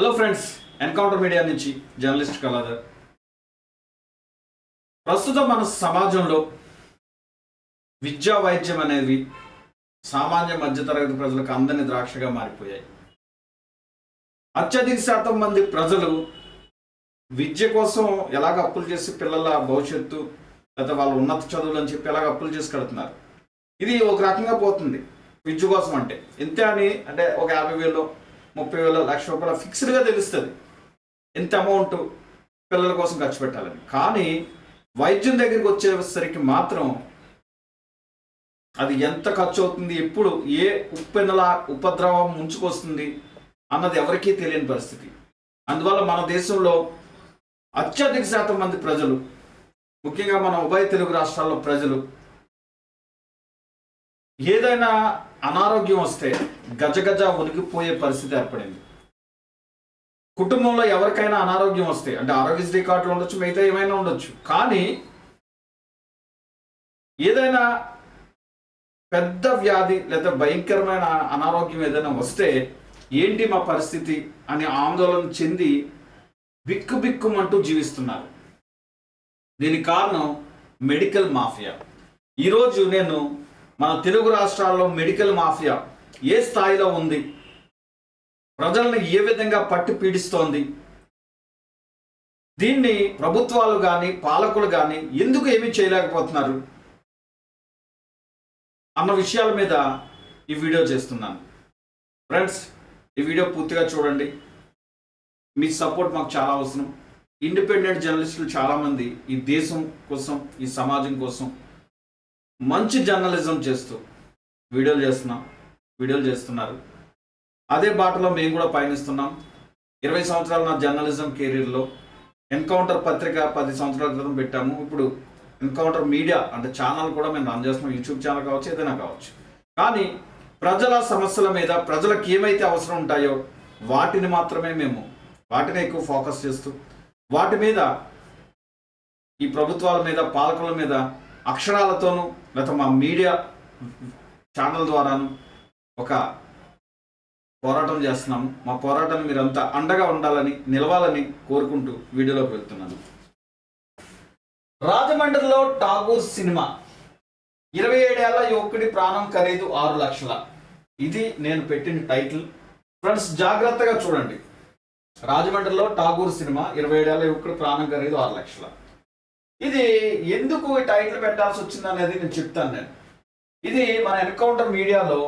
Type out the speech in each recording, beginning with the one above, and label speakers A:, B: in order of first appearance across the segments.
A: Hello friends encounter media నుంచి journalist Kaladhar. ప్రస్తుతం మన సమాజంలో విద్యా వైద్యం అనేవి సామాన్య మధ్యతరగతి ప్రజలకు అందని ద్రాక్షగా మారిపోయాయి. అత్యధిక శాతం మంది ప్రజలు విద్య కోసం ఎలాగ అప్పులు చేసి పిల్లల భవిష్యత్తు లేదా వాళ్ళ ఉన్నత చదువులు అని చెప్పి ఎలాగ అప్పులు చేసి కడుతున్నారు. ఇది ఒక రకంగా పోతుంది. విద్య కోసం అంటే. ఇంతే అని అంటే ఒక యాభై వేలు ముప్పై వేల లక్ష రూపాయల ఫిక్స్డ్గా తెలుస్తుంది. ఎంత అమౌంట్ పిల్లల కోసం ఖర్చు పెట్టాలని. కానీ వైద్యం దగ్గరికి వచ్చేసరికి మాత్రం అది ఎంత ఖర్చు అవుతుంది ఎప్పుడు ఏ ఉప్పెన్నల ఉపద్రవం ముంచుకొస్తుంది అన్నది ఎవరికీ తెలియని పరిస్థితి. అందువల్ల మన దేశంలో అత్యధిక శాతం మంది ప్రజలు ముఖ్యంగా మన ఉభయ తెలుగు రాష్ట్రాల్లో ప్రజలు ఏదైనా అనారోగ్యం వస్తే గజగజ ఉనికిపోయే పరిస్థితి ఏర్పడింది. కుటుంబంలో ఎవరికైనా అనారోగ్యం వస్తే అంటే ఆరోగ్యశ్రీ కార్డులు ఉండొచ్చు మిగతా ఏమైనా ఉండొచ్చు. కానీ ఏదైనా పెద్ద వ్యాధి లేదా భయంకరమైన అనారోగ్యం ఏదైనా వస్తే ఏంటి మా పరిస్థితి అని ఆందోళన చెంది బిక్కు బిక్కుమంటూ జీవిస్తున్నారు. దీనికి కారణం మెడికల్ మాఫియా. ఈరోజు నేను మన తెలుగు రాష్ట్రాల్లో మెడికల్ మాఫియా ఏ స్థాయిలో ఉంది? ప్రజలను ఏ విధంగా పట్టి పీడిస్తోంది? దీన్ని ప్రభుత్వాలు కానీ పాలకులు కానీ ఎందుకు ఏమీ చేయలేకపోతున్నారు? అన్న విషయాల మీద ఈ వీడియో చేస్తున్నాను. ఫ్రెండ్స్ ఈ వీడియో పూర్తిగా చూడండి. మీ సపోర్ట్ మాకు చాలా అవసరం. ఇండిపెండెంట్ జర్నలిస్టులు చాలామంది ఈ దేశం కోసం ఈ సమాజం కోసం మంచి జర్నలిజం చేస్తూ వీడియోలు చేస్తున్నాం వీడియోలు చేస్తున్నారు. అదే బాటలో మేము కూడా పయనిస్తున్నాం. ఇరవై సంవత్సరాల నా జర్నలిజం కెరీర్లో. ఎన్కౌంటర్ పత్రిక పది సంవత్సరాల క్రితం పెట్టాము. ఇప్పుడు ఎన్కౌంటర్ మీడియా అంటే ఛానల్ కూడా మేము రన్ చేస్తున్నాం. యూట్యూబ్ ఛానల్ కావచ్చు ఏదైనా కావచ్చు. కానీ ప్రజల సమస్యల మీద ప్రజలకు ఏమైతే అవసరం ఉంటాయో వాటిని మాత్రమే మేము వాటిని ఎక్కువ ఫోకస్ చేస్తూ వాటి మీద ఈ ప్రభుత్వాల మీద పాలకుల మీద అక్షరాలతోనూ లేకపోతే మా మీడియా ఛానల్ ద్వారాను ఒక పోరాటం చేస్తున్నాము. మా పోరాటం మీరంతా అండగా ఉండాలని నిలవాలని కోరుకుంటూ వీడియోలోకి వెళ్తున్నాను. రాజమండ్రిలో టాగూర్ సినిమా. ఇరవై ఏడేళ్ళ యువకుడి ప్రాణం ఖరీదు ఆరు లక్షల. ఇది నేను పెట్టిన టైటిల్. ఫ్రెండ్స్ జాగ్రత్తగా చూడండి. రాజమండ్రిలో టాగూర్ సినిమా ఇరవై ఏడేళ్ళ యువకుడి ప్రాణం ఖరీదు ఆరు లక్షల. ఇది ఎందుకు ఈ టైటిల్ పెట్టాల్సి వచ్చింది అనేది నేను చెప్తాను నేను. ఇది మన ఎన్కౌంటర్ మీడియాలో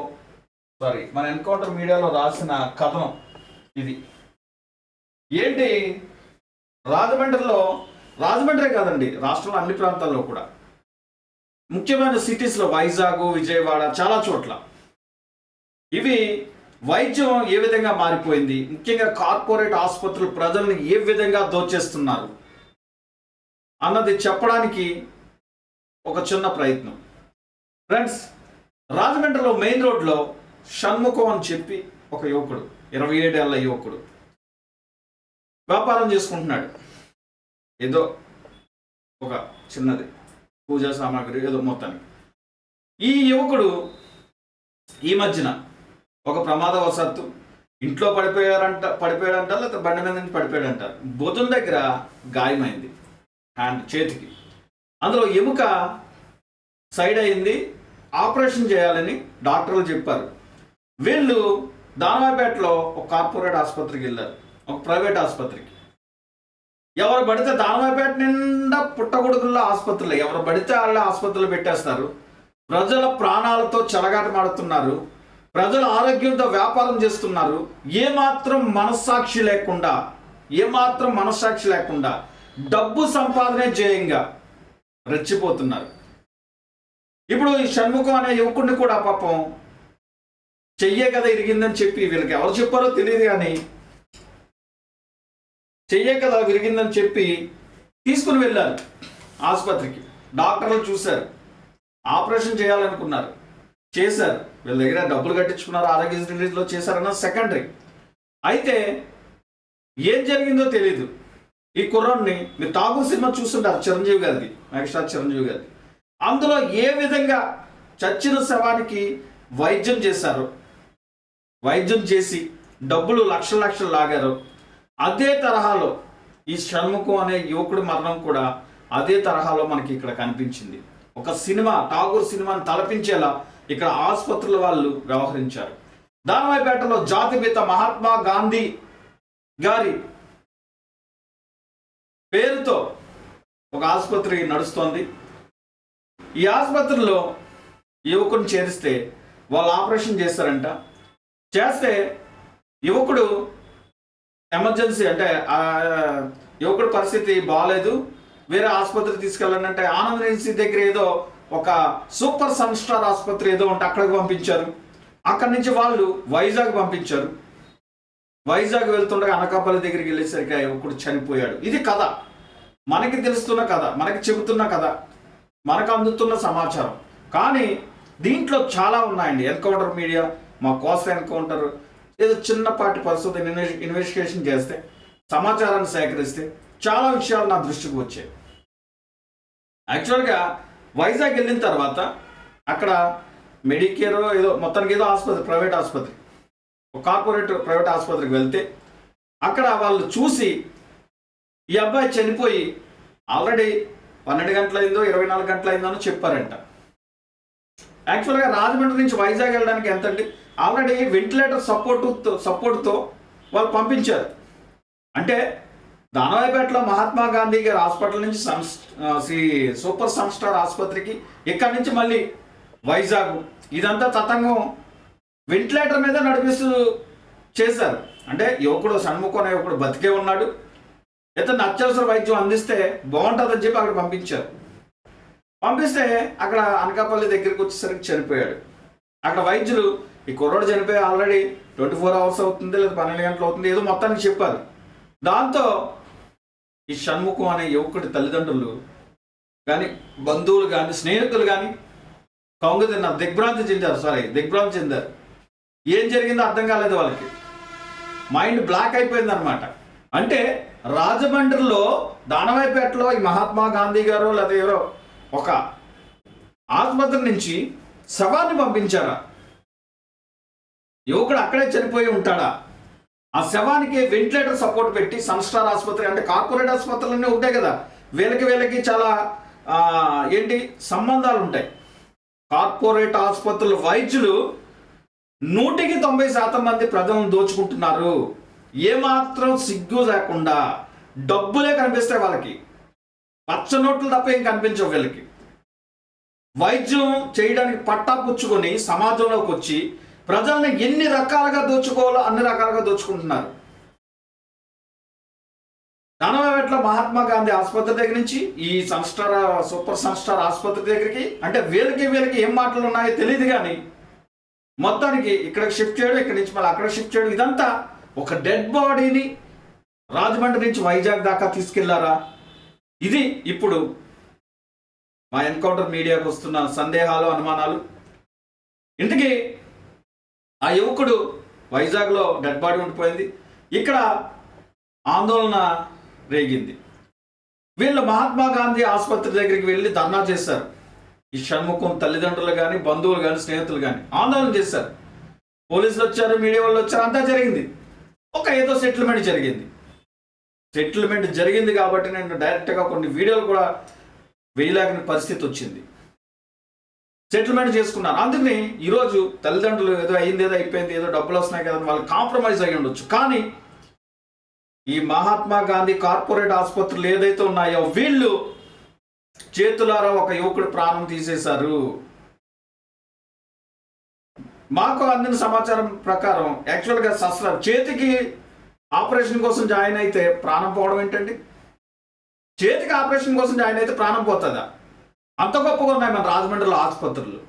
A: సారీ మన ఎన్కౌంటర్ మీడియాలో రాసిన కథనం ఇది. ఏంటి? రాజమండ్రిలో రాజమండ్రే కాదండి రాష్ట్రంలో అన్ని ప్రాంతాల్లో కూడా. ముఖ్యమైన సిటీస్లో వైజాగ్ విజయవాడ చాలా చోట్ల. ఇవి వైద్యం ఏ విధంగా మారిపోయింది? ముఖ్యంగా కార్పొరేట్ ఆసుపత్రులు ప్రజల్ని ఏ విధంగా దోచేస్తున్నారు? అన్నది చెప్పడానికి ఒక చిన్న ప్రయత్నం. ఫ్రెండ్స్ రాజమండ్రిలో మెయిన్ రోడ్లో షణ్ముఖం అని చెప్పి ఒక యువకుడు ఇరవై ఏడేళ్ళ యువకుడు వ్యాపారం చేసుకుంటున్నాడు. ఏదో ఒక చిన్నది పూజా సామాగ్రి ఏదో మొత్తానికి. ఈ యువకుడు ఈ మధ్యన ఒక ప్రమాదవశాత్తు ఇంట్లో పడిపోయారంట పడిపోయాడంట లేకపోతే బండి మీద నుంచి పడిపోయాడంట. బొదుల దగ్గర గాయమైంది. హ్యాండ్ చేతికి. అందులో ఎముక సైడ్ అయింది ఆపరేషన్ చేయాలని డాక్టర్లు చెప్పారు. వీళ్ళు దానవాపేటలో ఒక కార్పొరేట్ ఆసుపత్రికి వెళ్ళారు ఒక ప్రైవేట్ ఆసుపత్రికి. ఎవరు పడితే దానవాపేట నిండా పుట్టగొడుకుల్లో ఆసుపత్రులు. ఎవరు పడితే వాళ్ళ ఆసుపత్రులు పెట్టేస్తారు. ప్రజల ప్రాణాలతో చెలగాటమాడుతున్నారు ప్రజల ఆరోగ్యంతో వ్యాపారం చేస్తున్నారు. ఏమాత్రం మనస్సాక్షి లేకుండా ఏమాత్రం మనస్సాక్షి లేకుండా డబ్బు సంపాదనే జయంగా రెచ్చిపోతున్నారు. ఇప్పుడు ఈ షణ్ముఖం అనే యువకుడిని కూడా పాపం చెయ్యే కదా ఇరిగిందని చెప్పి వీళ్ళకి ఎవరు చెప్పారో తెలియదు కానీ చెయ్యే కదా విరిగిందని చెప్పి తీసుకుని వెళ్ళారు ఆసుపత్రికి. డాక్టర్లు చూశారు. ఆపరేషన్ చేయాలనుకున్నారు. చేశారు. వీళ్ళ దగ్గర డబ్బులు కట్టించుకున్నారు ఆరోగ్యశ్రీలో చేశారన్న సెకండరీ అయితే ఏం జరిగిందో తెలియదు ఈ కుర్రాన్ని మీరు టాగూర్ సినిమా చూస్తుంటారు చిరంజీవి గారిది మెగాస్టార్ చిరంజీవి గారిది. అందులో ఏ విధంగా చచ్చిన శవానికి వైద్యం చేశారు వైద్యం చేసి డబ్బులు లక్షల లక్షలు లాగారు అదే తరహాలో ఈ షణ్ముఖం అనే యువకుడి మరణం కూడా అదే తరహాలో మనకి ఇక్కడ కనిపించింది. ఒక సినిమా ఠాగూర్ సినిమాని తలపించేలా ఇక్కడ ఆసుపత్రుల వాళ్ళు వ్యవహరించారు. దానవాయిపేటలో జాతిపిత మహాత్మా గాంధీ గారి పేరుతో ఒక ఆసుపత్రి నడుస్తోంది. ఈ ఆసుపత్రిలో యువకుని చేరిస్తే వాళ్ళు ఆపరేషన్ చేస్తారంట. చేస్తే యువకుడు ఎమర్జెన్సీ అంటే యువకుడి పరిస్థితి బాగాలేదు వేరే ఆసుపత్రి తీసుకెళ్ళాలంటే ఆనంద్ రెడ్డి దగ్గర ఏదో ఒక సూపర్ సన్ స్టార్ ఆసుపత్రి ఏదో ఉంటే అక్కడికి పంపించారు. అక్కడి నుంచి వాళ్ళు వైజాగ్ పంపించారు. వైజాగ్ వెళ్తుండగా అనకాపల్లి దగ్గరికి వెళ్ళేసరికి ఆ యువకుడు చనిపోయాడు. ఇది కథ. మనకి తెలుస్తున్న కథ మనకి చెబుతున్న కథ మనకు అందుతున్న సమాచారం. కానీ దీంట్లో చాలా ఉన్నాయండి. ఎన్కౌంటర్ మీడియా మా కోస్త ఎన్కౌంటర్ ఏదో చిన్నపాటి పరిస్థితి ఇన్వెస్టిగేషన్ చేస్తే సమాచారాన్ని సేకరిస్తే చాలా విషయాలు నా దృష్టికి వచ్చాయి. యాక్చువల్గా వైజాగ్ వెళ్ళిన తర్వాత అక్కడ మెడికేర్ ఏదో మొత్తానికి ఏదో ఆసుపత్రి ప్రైవేట్ ఆసుపత్రి. కార్పొరేట్ ప్రైవేట్ ఆసుపత్రికి వెళ్తే అక్కడ వాళ్ళు చూసి ఈ అబ్బాయి చనిపోయి ఆల్రెడీ పన్నెండు గంటలైందో ఇరవై నాలుగు గంటలైందో అని చెప్పారంట. యాక్చువల్గా రాజమండ్రి నుంచి వైజాగ్ వెళ్ళడానికి ఎంత అండి ఆల్రెడీ వెంటిలేటర్ సపోర్ట్ సపోర్ట్తో వాళ్ళు పంపించారు. అంటే దానవాయిపేటలో మహాత్మా గాంధీ గారి హాస్పిటల్ నుంచి సంస్ శ్రీ సూపర్ సన్ స్టార్ ఆసుపత్రికి ఇక్కడి నుంచి మళ్ళీ వైజాగ్. ఇదంతా తతంగం వెంటిలేటర్ మీద నడిపిస్తూ చేశారు. అంటే యువకుడు షణ్ముఖం అనే యువకుడు బతికే ఉన్నాడు. ఇతను అత్యవసర వైద్యం అందిస్తే బాగుంటుందని చెప్పి అక్కడ పంపించారు. పంపిస్తే అక్కడ అనకాపల్లి దగ్గరికి వచ్చేసరికి చనిపోయాడు. అక్కడ వైద్యులు ఈ కుర్రోడు చనిపోయి ఆల్రెడీ ట్వంటీ ఫోర్ అవర్స్ అవుతుంది లేదా పన్నెండు గంటలు అవుతుంది ఏదో మొత్తానికి చెప్పారు. దాంతో ఈ షణ్ముఖం అనే యువకుడి తల్లిదండ్రులు కానీ బంధువులు కానీ స్నేహితులు కానీ కొంగు తిన్నారు దిగ్భ్రాంతి చెందారు. సారీ దిగ్భ్రాంతి చెందారు. ఏం జరిగిందో అర్థం కాలేదు వాళ్ళకి. మైండ్ బ్లాక్ అయిపోయింది అనమాట అంటే రాజమండ్రిలో దానవాయిపేటలో ఈ మహాత్మా గాంధీ గారు లేదా ఎవరో ఒక ఆసుపత్రి నుంచి శవాన్ని పంపించారా? యువకుడు అక్కడే చనిపోయి ఉంటాడా? ఆ శవానికి వెంటిలేటర్ సపోర్ట్ పెట్టి సన్స్టార్ ఆసుపత్రి అంటే కార్పొరేట్ ఆసుపత్రులన్నీ ఉంటాయి కదా. వీళ్ళకి వీళ్ళకి చాలా ఏంటి సంబంధాలు ఉంటాయి. కార్పొరేట్ ఆసుపత్రుల వైద్యులు నూటికి తొంభై శాతం మంది ప్రజలను దోచుకుంటున్నారు. ఏమాత్రం సిగ్గు లేకుండా డబ్బులే కనిపిస్తాయి వాళ్ళకి. పచ్చ నోట్లు తప్ప ఏం కనిపించవు వీళ్ళకి. వైద్యం చేయడానికి పట్టా పుచ్చుకొని సమాజంలోకి వచ్చి ప్రజల్ని ఎన్ని రకాలుగా దోచుకోవాలో అన్ని రకాలుగా దోచుకుంటున్నారు. దానవేట్ల మహాత్మా గాంధీ ఆసుపత్రి దగ్గర నుంచి ఈ సంస్టార్ సూపర్ సంస్టార్ ఆసుపత్రి దగ్గరికి అంటే వీళ్ళకి వీళ్ళకి ఏం మాటలు ఉన్నాయో తెలియదు కానీ మొత్తానికి ఇక్కడికి షిఫ్ట్ చేయడం ఇక్కడ నుంచి మళ్ళీ అక్కడ షిఫ్ట్ చేయడం ఇదంతా ఒక డెడ్ బాడీని రాజమండ్రి నుంచి వైజాగ్ దాకా తీసుకెళ్ళారా? ఇది ఇప్పుడు మా ఎన్కౌంటర్ మీడియాకు వస్తున్న సందేహాలు అనుమానాలు. ఇంతకీ ఆ యువకుడు వైజాగ్లో డెడ్ బాడీ ఉండిపోయింది. ఇక్కడ ఆందోళన రేగింది. వీళ్ళు మహాత్మా గాంధీ ఆసుపత్రి దగ్గరికి వెళ్ళి ధర్నా చేశారు. ఈ షణ్ముఖం తల్లిదండ్రులు కానీ బంధువులు కానీ స్నేహితులు కానీ ఆందోళన చేశారు. పోలీసులు వచ్చారు మీడియా వాళ్ళు వచ్చారు అంతా జరిగింది. ఒక ఏదో సెటిల్మెంట్ జరిగింది. సెటిల్మెంట్ జరిగింది కాబట్టి నేను డైరెక్ట్గా కొన్ని వీడియోలు కూడా వేయలేకని పరిస్థితి వచ్చింది. సెటిల్మెంట్ చేసుకున్నాను అందుకని ఈరోజు తల్లిదండ్రులు ఏదో అయింది ఏదో అయిపోయింది ఏదో డబ్బులు వస్తున్నాయి కదా అని వాళ్ళు కాంప్రమైజ్ అయ్యి ఉండొచ్చు. కానీ ఈ మహాత్మా గాంధీ కార్పొరేట్ ఆసుపత్రులు ఏదైతే ఉన్నాయో వీళ్ళు చేతులారా ఒక యువకుడు ప్రాణం తీసేశారు. మాకు అందిన సమాచారం ప్రకారం యాక్చువల్గా శస్త్ర చేతికి ఆపరేషన్ కోసం జాయిన్ అయితే ప్రాణం పోవడం ఏంటండి? చేతికి ఆపరేషన్ కోసం జాయిన్ అయితే ప్రాణం పోతుందా? అంత గొప్పగా ఉన్నాయి మన రాజమండ్రిలో ఆసుపత్రులు.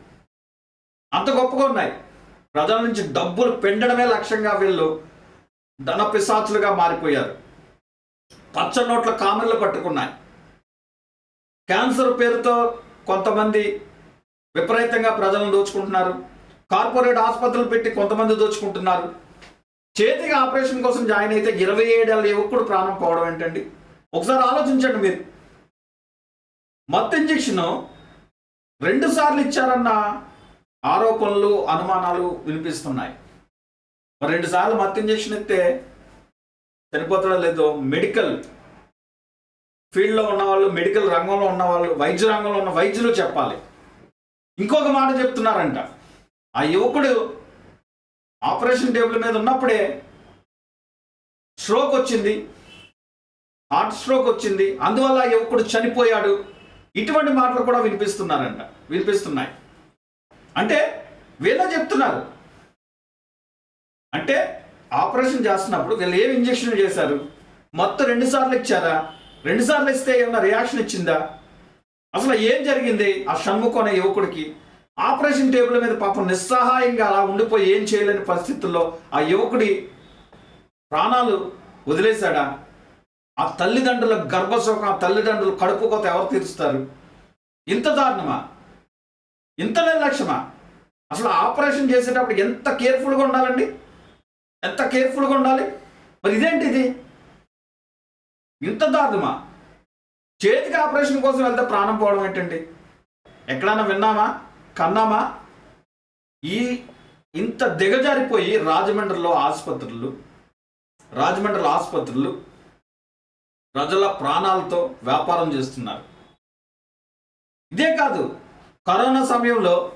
A: అంత గొప్పగా ఉన్నాయి. ప్రజల నుంచి డబ్బులు పెండడమే లక్ష్యంగా వీళ్ళు ధన పిశాచులుగా మారిపోయారు. పచ్చ నోట్ల కామెర్లు పట్టుకున్నాయి. క్యాన్సర్ పేరుతో కొంతమంది విపరీతంగా ప్రజలను దోచుకుంటున్నారు. కార్పొరేట్ ఆసుపత్రులు పెట్టి కొంతమంది దోచుకుంటున్నారు. చేతికి ఆపరేషన్ కోసం జాయిన్ అయితే ఇరవై ఏడేళ్ళ యువకుడు ప్రాణం పోవడం ఏంటండి? ఒకసారి ఆలోచించండి మీరు. మత్ ఇంజెక్షన్ రెండు సార్లు ఇచ్చారన్న ఆరోపణలు అనుమానాలు వినిపిస్తున్నాయి. రెండు సార్లు మత్ ఇంజెక్షన్ ఇస్తే చనిపోతాడో లేదో మెడికల్ ఫీల్డ్లో ఉన్నవాళ్ళు మెడికల్ రంగంలో ఉన్నవాళ్ళు వైద్య రంగంలో ఉన్న వైద్యులు చెప్పాలి. ఇంకొక మాట చెప్తున్నారంట. ఆ యువకుడు ఆపరేషన్ టేబుల్ మీద ఉన్నప్పుడే స్ట్రోక్ వచ్చింది. హార్ట్ స్ట్రోక్ వచ్చింది. అందువల్ల ఆ యువకుడు చనిపోయాడు. ఇటువంటి మాటలు కూడా వినిపిస్తున్నారంట. వినిపిస్తున్నాయి. అంటే వీళ్ళే చెప్తున్నారు. అంటే ఆపరేషన్ చేస్తున్నప్పుడు వీళ్ళు ఏం ఇంజక్షన్ చేశారు? మొత్తం రెండు సార్లు ఇచ్చారా? రెండుసార్లు ఇస్తే ఏమైనా రియాక్షన్ ఇచ్చిందా? అసలు ఏం జరిగింది? ఆ షణ్ముఖం అనే యువకుడికి ఆపరేషన్ టేబుల్ మీద పాపం నిస్సహాయంగా అలా ఉండిపోయి ఏం చేయలేని పరిస్థితుల్లో ఆ యువకుడి ప్రాణాలు వదిలేశాడా? ఆ తల్లిదండ్రుల గర్భశోకం ఆ తల్లిదండ్రులు కడుపు కొత్త ఎవరు తీరుస్తారు? ఇంత దారుణమా? ఇంత నిర్లక్ష్యమా? అసలు ఆపరేషన్ చేసేటప్పుడు ఎంత కేర్ఫుల్గా ఉండాలండి? ఎంత కేర్ఫుల్గా ఉండాలి? మరి ఇదేంటి ఇది ఇంత దారుణమా చేతికి ఆపరేషన్ కోసం వెళ్తే ప్రాణం పోవడం ఏంటండి? ఎక్కడైనా విన్నామా? కన్నామా? ఈ ఇంత దిగజారిపోయి రాజమండ్రిలో ఆసుపత్రులు రాజమండ్రిలో ఆసుపత్రులు ప్రజల ప్రాణాలతో వ్యాపారం చేస్తున్నారు. ఇదే కాదు కరోనా సమయంలో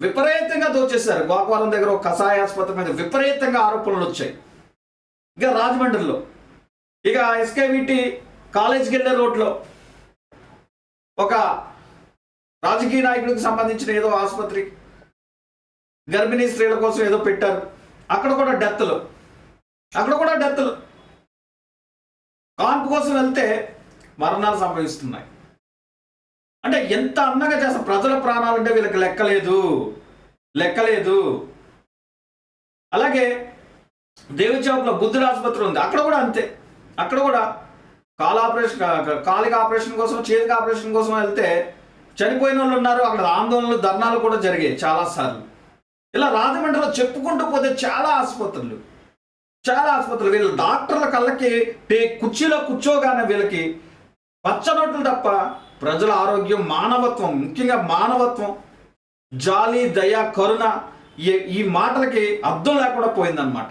A: విపరీతంగా దోచేశారు. గోపాలం దగ్గర ఒక కషాయ ఆసుపత్రి మీద విపరీతంగా ఆరోపణలు వచ్చాయి. ఇంకా రాజమండ్రిలో ఇక ఎస్కేవిటి కాలేజ్కి వెళ్ళే రోడ్లో ఒక రాజకీయ నాయకుడికి సంబంధించిన ఏదో ఆసుపత్రి గర్భిణీ స్త్రీల కోసం ఏదో పెట్టారు. అక్కడ కూడా డెత్లు అక్కడ కూడా డెత్లు కాన్పు కోసం వెళ్తే మరణాలు సంభవిస్తున్నాయి. అంటే ఎంత అందంగా చేస్తాం ప్రజల ప్రాణాలంటే వీళ్ళకి లెక్కలేదు. లెక్కలేదు. అలాగే దేవిచౌక్లో బుద్ధుడు ఆసుపత్రి ఉంది. అక్కడ కూడా అంతే. అక్కడ కూడా కాలు ఆపరేషన్ కాలిక ఆపరేషన్ కోసం చేతికి ఆపరేషన్ కోసం వెళ్తే చనిపోయిన వాళ్ళు ఉన్నారు. అక్కడ ఆందోళనలు ధర్నాలు కూడా జరిగాయి చాలాసార్లు ఇలా రాజమండ్రిలో చెప్పుకుంటూ పోతే చాలా ఆసుపత్రులు. చాలా ఆసుపత్రులు. వీళ్ళ డాక్టర్ల కళ్ళకి టే- కుర్చీలో కూర్చోగానే వీళ్ళకి పచ్చనోట్లు తప్ప ప్రజల ఆరోగ్యం మానవత్వం ముఖ్యంగా మానవత్వం జాలి దయ కరుణ ఈ- ఈ మాటలకి అర్థం లేకుండా పోయిందనమాట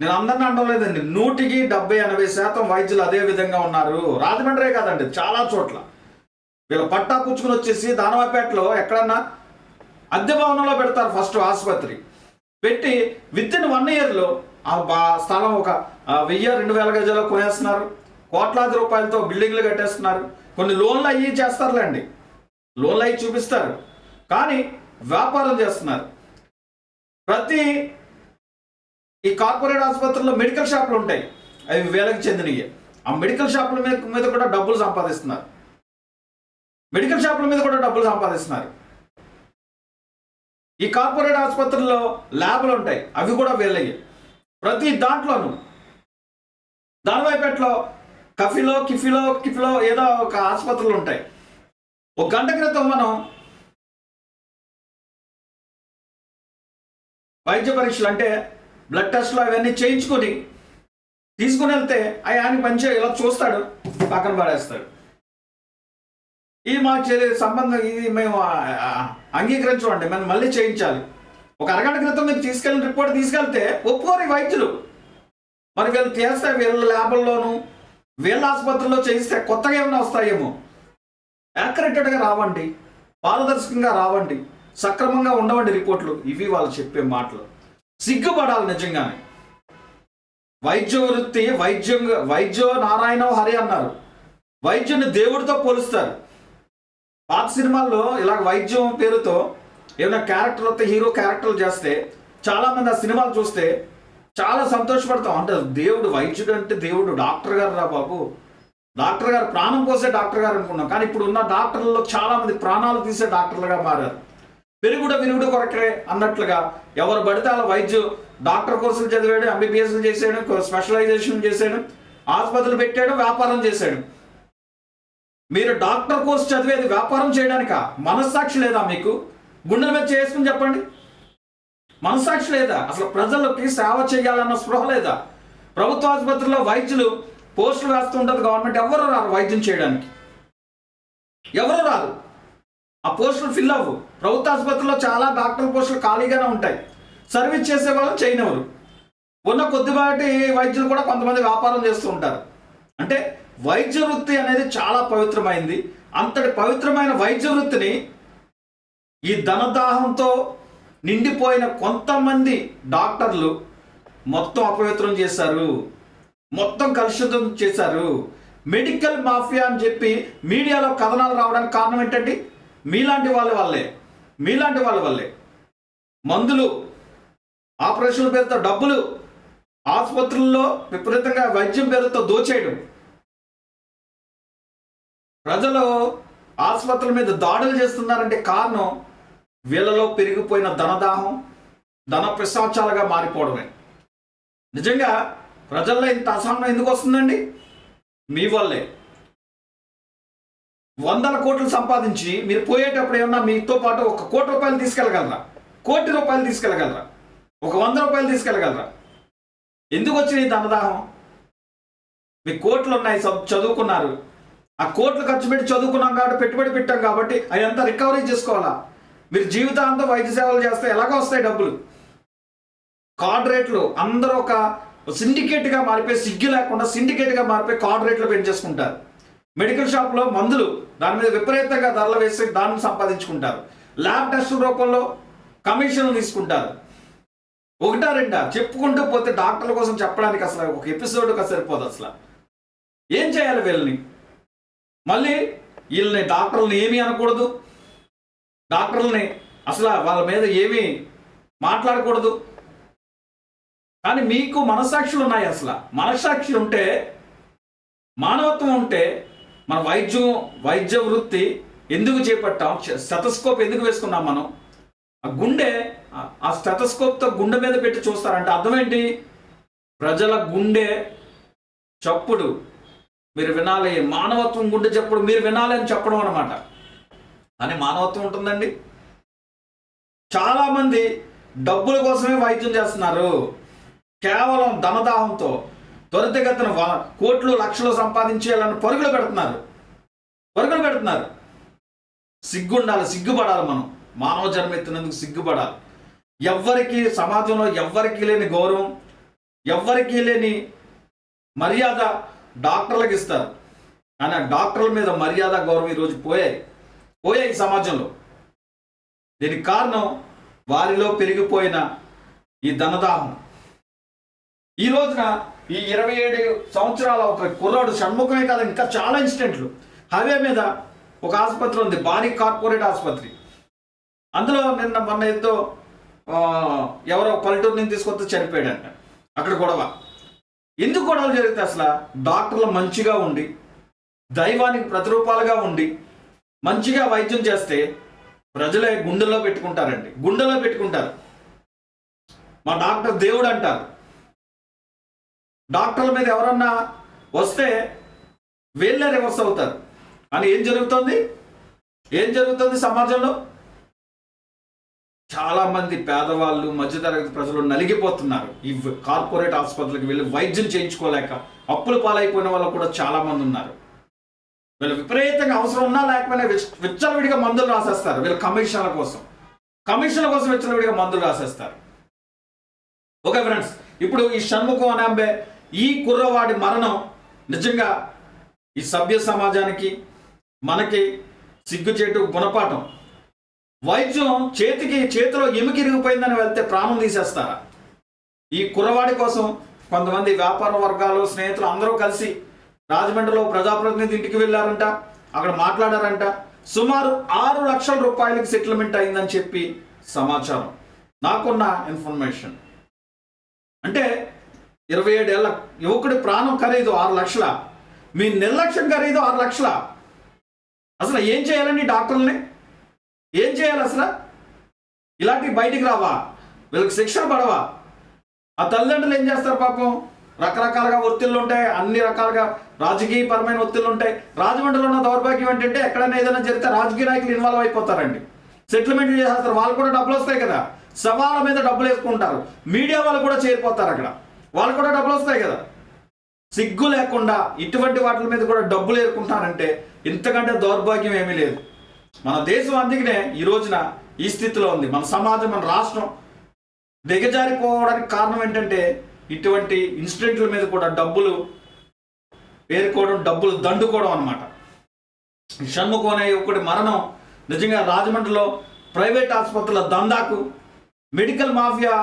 A: నేను అందరిని అనడం లేదండి నూటికి డెబ్బై ఎనభై శాతం వైద్యులు అదే విధంగా ఉన్నారు. రాజమండ్రే కాదండి చాలా చోట్ల. వీళ్ళ పట్టా పుచ్చుకుని వచ్చేసి దానవాపేటలో ఎక్కడన్నా అద్దె భవనంలో పెడతారు ఫస్ట్ ఆసుపత్రి. పెట్టి విత్ ఇన్ వన్ ఇయర్లో ఆ స్థలం ఒక వెయ్యి రెండు వేల గజాలు కొనేస్తున్నారు. కోట్లాది రూపాయలతో బిల్డింగ్లు కట్టేస్తున్నారు. కొన్ని లోన్లు అయ్యి చేస్తారులేండి. లోన్లు అయ్యి చూపిస్తారు. కానీ వ్యాపారం చేస్తున్నారు. ప్రతి ఈ కార్పొరేట్ ఆసుపత్రుల్లో మెడికల్ షాపులు ఉంటాయి. అవి వేలకు చెందినవి ఆ మెడికల్ షాపుల మీద మీద కూడా డబ్బులు సంపాదిస్తున్నారు. మెడికల్ షాపుల మీద కూడా డబ్బులు సంపాదిస్తున్నారు. ఈ కార్పొరేట్ ఆసుపత్రుల్లో ల్యాబ్లు ఉంటాయి. అవి కూడా వీళ్ళయ్యి ప్రతి దాంట్లోనూ దానివైపేటలో కఫీలో కిఫీలో కిఫిలో ఏదో ఒక ఆసుపత్రులు ఉంటాయి. ఒక గంట క్రితం మనం వైద్య పరీక్షలు అంటే బ్లడ్ టెస్ట్లు అవన్నీ చేయించుకొని తీసుకుని వెళ్తే అవి ఆయన మంచిగా ఇలా చూస్తాడు పక్కన పడేస్తాడు. ఈ మాకు చే- సంబంధం ఇది మేము అంగీకరించమండి మేము మళ్ళీ చేయించాలి. ఒక అరగంట క్రితం మీరు తీసుకెళ్ళిన రిపోర్ట్ తీసుకెళ్తే ఒప్పుకోరు ఈ వైద్యులు. మరి వీళ్ళు చేస్తే వీళ్ళ ల్యాబుల్లోనూ వీళ్ళ ఆసుపత్రిలో చేయిస్తే కొత్తగా ఏమైనా వస్తాయేమో. యాక్యురేటెడ్గా రావండి పారదర్శకంగా రావండి సక్రమంగా ఉండవండి రిపోర్ట్లు. ఇవి వాళ్ళు చెప్పే మాటలు. సిగ్గుపడాలి నిజంగానే. వైద్య వృత్తి వైద్యం వైద్యో నారాయణ హరి అన్నారు. వైద్యుని దేవుడితో పోలుస్తారు. పాత సినిమాల్లో ఇలా వైద్యం పేరుతో ఏమైనా వస్తే హీరో క్యారెక్టర్లు చేస్తే చాలామంది ఆ సినిమాలు చూస్తే చాలా సంతోషపడతాం. అంటే దేవుడు వైద్యుడు అంటే దేవుడు డాక్టర్ గారు రా బాబు. డాక్టర్ గారు ప్రాణం పోసే డాక్టర్ గారు అనుకున్నాం. కానీ ఇప్పుడు ఉన్న డాక్టర్లలో చాలామంది ప్రాణాలు తీసే డాక్టర్లుగా మారారు. పెరుగుడ విరుగుడు కొరకే అన్నట్లుగా ఎవరు పడితే వాళ్ళ వైద్యు డాక్టర్ కోర్సులు చదివాడు ఎంబీబీఎస్లు చేశాడు స్పెషలైజేషన్ చేశాడు ఆసుపత్రులు పెట్టాడు వ్యాపారం చేశాడు. మీరు డాక్టర్ కోర్స్ చదివేది వ్యాపారం చేయడానిక? మనస్సాక్షి లేదా మీకు? గుండెల మీద చేసుకుని చెప్పండి. మనస్సాక్షి లేదా? అసలు ప్రజలకి సేవ చేయాలన్న స్పృహ లేదా? ప్రభుత్వ ఆసుపత్రిలో వైద్యులు పోస్టులు వేస్తుంటుంది గవర్నమెంట్ ఎవరు రారు వైద్యం చేయడానికి. ఎవరు రారు. ఆ పోస్టులు ఫిల్ అవ్వు. ప్రభుత్వ ఆసుపత్రిలో చాలా డాక్టర్ పోస్టులు ఖాళీగానే ఉంటాయి. సర్వీస్ చేసే వాళ్ళు చేయనివ్వరు. ఉన్న కొద్దిపాటి వైద్యులు కూడా కొంతమంది వ్యాపారం చేస్తూ ఉంటారు. అంటే వైద్య వృత్తి అనేది చాలా పవిత్రమైంది. అంతటి పవిత్రమైన వైద్య వృత్తిని ఈ ధనదాహంతో నిండిపోయిన కొంతమంది డాక్టర్లు మొత్తం అపవిత్రం చేశారు. మొత్తం కలుషితం చేశారు. మెడికల్ మాఫియా అని చెప్పి మీడియాలో కథనాలు రావడానికి కారణం ఏంటండి మీలాంటి వాళ్ళ వల్లే. మీలాంటి వాళ్ళ వల్లే. మందులు ఆపరేషన్ల పేరుతో డబ్బులు ఆసుపత్రుల్లో విపరీతంగా వైద్యం పేరుతో దోచేయడం. ప్రజలు ఆసుపత్రుల మీద దాడులు చేస్తున్నారంటే కారణం వీళ్ళలో పెరిగిపోయిన ధనదాహం ధన పిశాచాలుగా మారిపోవడమే. నిజంగా ప్రజల్లో ఇంత అసహనం ఎందుకు వస్తుందండి? మీ వల్లే. వందల కోట్లు సంపాదించి మీరు పోయేటప్పుడు ఏమన్నా మీతో పాటు ఒక కోటి రూపాయలు తీసుకెళ్ళగలరా? కోటి రూపాయలు తీసుకెళ్ళగలరా? ఒక వంద రూపాయలు తీసుకెళ్ళగలరా? ఎందుకు వచ్చింది ధనదాహం? మీ కోట్లు ఉన్నాయి చదువుకున్నారు. ఆ కోట్లు ఖర్చు పెట్టి చదువుకున్నాం కాబట్టి పెట్టుబడి పెట్టాం కాబట్టి అదంతా రికవరీ చేసుకోవాలా? మీరు జీవితాంతం వైద్య సేవలు చేస్తే ఎలాగో వస్తాయి డబ్బులు? కార్డ్ రేట్లు అందరూ ఒక సిండికేట్గా మారిపోయి సిగ్గు లేకుండా సిండికేట్గా మారిపోయి కార్డ్ రేట్లు పెంచేసుకుంటారు. మెడికల్ షాప్లో మందులు దాని మీద విపరీతంగా ధరలు వేసి దాన్ని సంపాదించుకుంటారు. ల్యాబ్ టెస్ట్ రూపంలో కమిషన్లు తీసుకుంటారు. ఒకటా రెండా? చెప్పుకుంటూ పోతే డాక్టర్ల కోసం చెప్పడానికి అసలు ఒక ఎపిసోడ్గా సరిపోదు అసలు. ఏం చేయాలి వీళ్ళని? మళ్ళీ వీళ్ళని డాక్టర్లని ఏమీ అనకూడదు. డాక్టర్లని అసలు వాళ్ళ మీద ఏమీ మాట్లాడకూడదు. కానీ మీకు మనసాక్షులు ఉన్నాయి అసలు. మనసాక్షి ఉంటే మానవత్వం ఉంటే మన వైద్యం వైద్య వృత్తి ఎందుకు చేపట్టాం? స్టెతస్కోప్ ఎందుకు వేసుకున్నాం మనం? ఆ గుండె ఆ- ఆ గుండె మీద పెట్టి చూస్తారంటే అర్థం ఏంటి ప్రజల గుండె చప్పుడు. మీరు వినాలి మానవత్వం గుండె చప్పుడు మీరు వినాలి అని చెప్పడం అనమాట అని మానవత్వం ఉంటుందండి. చాలామంది డబ్బుల కోసమే వైద్యం చేస్తున్నారు. కేవలం ధనదాహంతో. త్వరితగతిన వ- కోట్లు లక్షలు సంపాదించేయాలని పరుగులు పెడుతున్నారు. పరుగులు పెడుతున్నారు. సిగ్గుండాలి సిగ్గుపడాలి మనం. మానవ జన్మ ఎత్తినందుకు సిగ్గుపడాలి. ఎవ్వరికి సమాజంలో ఎవ్వరికి లేని గౌరవం ఎవ్వరికి లేని మర్యాద డాక్టర్లకు ఇస్తారు. కానీ ఆ డాక్టర్ల మీద మర్యాద గౌరవం ఈరోజు పోయాయి. పోయాయి ఈ సమాజంలో. దీనికి కారణం వారిలో పెరిగిపోయిన ఈ ధనదాహం. ఈ రోజున ఈ ఇరవై ఏడు సంవత్సరాల ఒక కుర్రాడు షణ్ముఖమే కాదు ఇంకా చాలా ఇన్సిడెంట్లు. హైవే మీద ఒక ఆసుపత్రి ఉంది బాణి కార్పొరేట్ ఆసుపత్రి. అందులో నిన్న మొన్న ఏదో ఎవరో పల్లెటూరు నుంచి తీసుకొస్తే చనిపోయాడంట. అక్కడ గొడవ. ఎందుకు గొడవలు జరిగితే అసలు? డాక్టర్లు మంచిగా ఉండి దైవానికి ప్రతిరూపాలుగా ఉండి మంచిగా వైద్యం చేస్తే ప్రజలే గుండెలో పెట్టుకుంటారండి. గుండెలో పెట్టుకుంటారు. మా డాక్టర్ దేవుడు అంటారు. డాక్టర్ల మీద ఎవరన్నా వస్తే వీళ్ళే రివర్స్ అవుతారు. అని ఏం జరుగుతుంది? ఏం జరుగుతుంది సమాజంలో? చాలామంది పేదవాళ్ళు మధ్యతరగతి ప్రజలు నలిగిపోతున్నారు. ఈ కార్పొరేట్ ఆసుపత్రులకు వెళ్ళి వైద్యం చేయించుకోలేక అప్పులు పాలైపోయిన వాళ్ళు కూడా చాలామంది ఉన్నారు. వీళ్ళు విపరీతంగా అవసరం ఉన్నా లేకపోయినా విచ్చలవిడిగా మందులు రాసేస్తారు. వీళ్ళ కమిషన్ల కోసం. కమిషన్ల కోసం విచ్చలవిడిగా మందులు రాసేస్తారు. ఓకే ఫ్రెండ్స్ ఇప్పుడు ఈ షణ్ముఖం అనాంబే ఈ కుర్రవాడి మరణం నిజంగా ఈ సభ్య సమాజానికి మనకి సిగ్గుచేటు గుణపాఠం. వైద్యం చేతికి చేతిలో ఎముకిరిగిపోయిందని వెళ్తే ప్రాణం తీసేస్తారా? ఈ కుర్రవాడి కోసం కొంతమంది వ్యాపార వర్గాలు స్నేహితులు అందరూ కలిసి రాజమండ్రిలో ప్రజాప్రతినిధి ఇంటికి వెళ్ళారంట అక్కడ మాట్లాడారంట. సుమారు ఆరు లక్షల రూపాయలకి సెటిల్మెంట్ అయిందని చెప్పి సమాచారం. నాకున్న ఇన్ఫర్మేషన్. అంటే ఇరవై ఏడేళ్ళ యువకుడి ప్రాణం ఖరీదు ఆరు లక్షల. మీ నిర్లక్ష్యం ఖరీదు ఆరు లక్షల. అసలు ఏం చేయాలండి డాక్టర్లని? ఏం చేయాలి అసలు? ఇలాంటివి బయటికి రావా? వీళ్ళకి శిక్షణ పడవా? ఆ తల్లిదండ్రులు ఏం చేస్తారు పాపం? రకరకాలుగా ఒత్తిళ్ళు ఉంటాయి అన్ని రకాలుగా రాజకీయపరమైన ఒత్తిళ్ళు ఉంటాయి. రాజమండ్రిలో ఉన్న దౌర్భాగ్యం ఏంటంటే ఎక్కడైనా ఏదైనా జరిగితే రాజకీయ నాయకులు ఇన్వాల్వ్ అయిపోతారండి. సెటిల్మెంట్లు చేసేస్తారు వాళ్ళు కూడా డబ్బులు వస్తాయి కదా. సవాళ్ళ మీద డబ్బులు వేసుకుంటారు. మీడియా వాళ్ళు కూడా చేరిపోతారు అక్కడ. వాళ్ళు కూడా డబ్బులు వస్తాయి కదా. సిగ్గు లేకుండా ఇటువంటి వాటి మీద కూడా డబ్బులు ఏరుకుంటారంటే ఇంతకంటే దౌర్భాగ్యం ఏమీ లేదు. మన దేశం అందుకనే ఈ రోజున ఈ స్థితిలో ఉంది. మన సమాజం మన రాష్ట్రం దిగజారిపోవడానికి కారణం ఏంటంటే ఇటువంటి ఇన్సిడెంట్ల మీద కూడా డబ్బులు పేరుకోవడం డబ్బులు దండుకోవడం అనమాట షణ్ముఖం అనే ఒకటి మరణం నిజంగా రాజమండ్రిలో ప్రైవేట్ ఆసుపత్రుల దందాకు మెడికల్ మాఫియా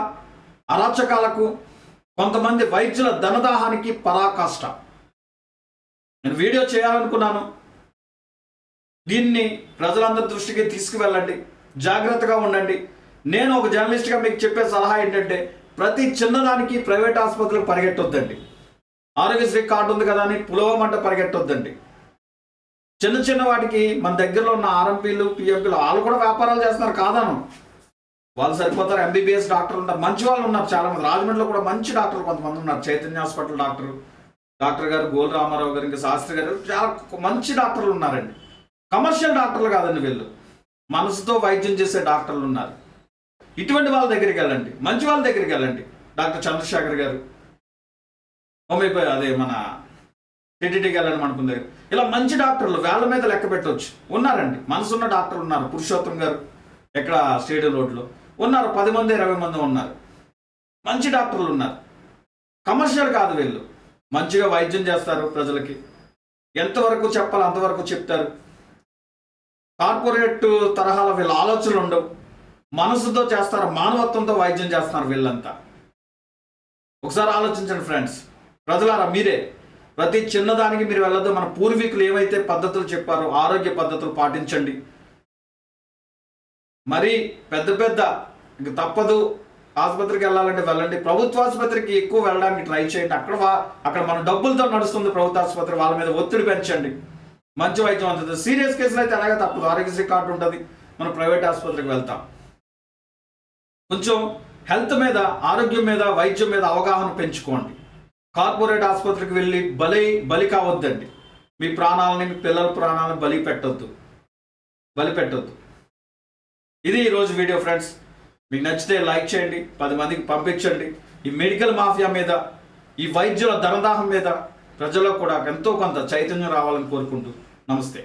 A: అరాచకాలకు కొంతమంది వైద్యుల ధనదాహానికి పరాకాష్ట. నేను వీడియో చేయాలనుకున్నాను. దీన్ని ప్రజలందరి దృష్టికి తీసుకువెళ్ళండి. జాగ్రత్తగా ఉండండి. నేను ఒక జర్నలిస్ట్గా మీకు చెప్పే సలహా ఏంటంటే ప్రతి చిన్నదానికి ప్రైవేట్ ఆసుపత్రులకు పరిగెట్టొద్దండి. ఆరోగ్యశ్రీ కార్డు ఉంది కదా అని పులవమంట పరిగెట్టొద్దండి. చిన్న చిన్న వాటికి మన దగ్గరలో ఉన్న ఆర్ఎంపీలు పిఎంపీలు వాళ్ళు కూడా వ్యాపారాలు చేస్తున్నారు కాదాను వాళ్ళు సరిపోతారు ఎంబీబీఎస్ డాక్టర్లు ఉన్నారు మంచి వాళ్ళు ఉన్నారు చాలా మంది రాజమండ్రిలో కూడా మంచి డాక్టర్ కొంతమంది ఉన్నారు. చైతన్య హాస్పిటల్ డాక్టర్ డాక్టర్ గారు గోల్ రామారావు గారు ఇంకా శాస్త్రి గారు చాలా మంచి డాక్టర్లు ఉన్నారండి. కమర్షియల్ డాక్టర్లు కాదండి వీళ్ళు. మనసుతో వైద్యం చేసే డాక్టర్లు ఉన్నారు. ఇటువంటి వాళ్ళ దగ్గరికి వెళ్ళండి. మంచి వాళ్ళ దగ్గరికి వెళ్ళండి. డాక్టర్ చంద్రశేఖర్ గారు. హోమియోపతి అదే మన టీటీడీకి వెళ్ళండి మనకు దగ్గర. ఇలా మంచి డాక్టర్లు వేళ్ళ మీద లెక్క పెట్టవచ్చు ఉన్నారండి. మనసున్న డాక్టర్లు ఉన్నారు. పురుషోత్తం గారు ఎక్కడ స్టేడియం రోడ్లో. ఉన్నారు పది మంది ఇరవై మంది ఉన్నారు. మంచి డాక్టర్లు ఉన్నారు. కమర్షియల్ కాదు వీళ్ళు. మంచిగా వైద్యం చేస్తారు ప్రజలకి. ఎంతవరకు చెప్పాలో అంతవరకు చెప్తారు. కార్పొరేట్ తరహాల వీళ్ళ ఆలోచనలు ఉండవు. మనసుతో చేస్తారు మానవత్వంతో వైద్యం చేస్తున్నారు వీళ్ళంతా. ఒకసారి ఆలోచించండి ఫ్రెండ్స్. ప్రజలారా మీరే. ప్రతి చిన్నదానికి మీరు వెళ్ళదు మన పూర్వీకులు ఏవైతే పద్ధతులు చెప్పారో ఆరోగ్య పద్ధతులు పాటించండి. మరి పెద్ద పెద్ద ఇంక తప్పదు ఆసుపత్రికి వెళ్ళాలంటే వెళ్ళండి. ప్రభుత్వ ఆసుపత్రికి ఎక్కువ వెళ్ళడానికి ట్రై చేయండి. అక్కడ అక్కడ మన డబ్బులతో నడుస్తుంది ప్రభుత్వ ఆసుపత్రి. వాళ్ళ మీద ఒత్తిడి పెంచండి. మంచి వైద్యం అందుతుంది. సీరియస్ కేసులు అయితే అలాగే తప్పదు. ఆరోగ్యశ్రీ కార్డు ఉంటుంది. మనం ప్రైవేట్ ఆసుపత్రికి వెళ్తాం. కొంచెం హెల్త్ మీద ఆరోగ్యం మీద వైద్యం మీద అవగాహన పెంచుకోండి. కార్పొరేట్ ఆసుపత్రికి వెళ్ళి బలి బలి కావద్దండి. మీ ప్రాణాలని మీ పిల్లల ప్రాణాలను బలి పెట్టొద్దు. బలి పెట్టొద్దు. ఇది ఈరోజు వీడియో ఫ్రెండ్స్ మీకు నచ్చితే లైక్ చేయండి పది మందికి పంపించండి. ఈ మెడికల్ మాఫియా మీద ఈ వైద్యుల ధనదాహం మీద ప్రజలకు కూడా ఎంతో కొంత చైతన్యం రావాలని కోరుకుంటూ నమస్తే.